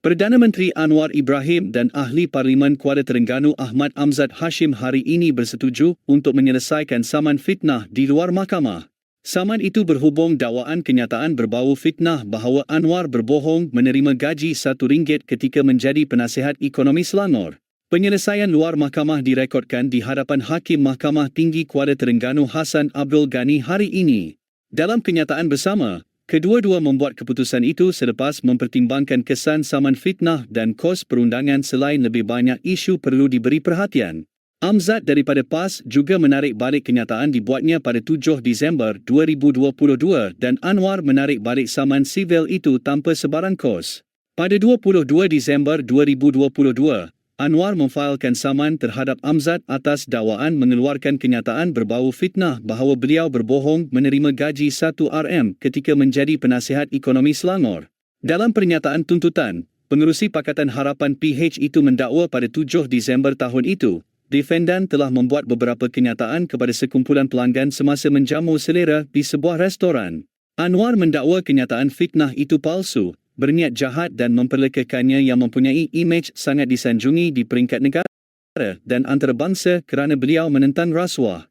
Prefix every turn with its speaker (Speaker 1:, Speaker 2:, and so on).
Speaker 1: Perdana Menteri Anwar Ibrahim dan Ahli Parlimen Kuala Terengganu Ahmad Amzad Hashim hari ini bersetuju untuk menyelesaikan saman fitnah di luar mahkamah. Saman itu berhubung dakwaan kenyataan berbau fitnah bahawa Anwar berbohong menerima gaji RM1 ketika menjadi penasihat ekonomi Selangor. Penyelesaian luar mahkamah direkodkan di hadapan Hakim Mahkamah Tinggi Kuala Terengganu Hassan Abdul Ghani hari ini. Dalam kenyataan bersama, Kedua-dua membuat keputusan itu selepas mempertimbangkan kesan saman fitnah dan kos perundangan selain lebih banyak isu perlu diberi perhatian. Amzad daripada PAS juga menarik balik kenyataan dibuatnya pada 7 Disember 2022 dan Anwar menarik balik saman sivil itu tanpa sebarang kos. Pada 22 Disember 2022, Anwar memfailkan saman terhadap Amzad atas dakwaan mengeluarkan kenyataan berbau fitnah bahawa beliau berbohong menerima gaji 1 RM ketika menjadi penasihat ekonomi Selangor. Dalam pernyataan tuntutan, pengerusi Pakatan Harapan PH itu mendakwa pada 7 Disember tahun itu, defendan telah membuat beberapa kenyataan kepada sekumpulan pelanggan semasa menjamu selera di sebuah restoran. Anwar mendakwa kenyataan fitnah itu palsu berniat jahat dan memperlekakannya yang mempunyai imej sangat disanjungi di peringkat negara dan antarabangsa kerana beliau menentang rasuah.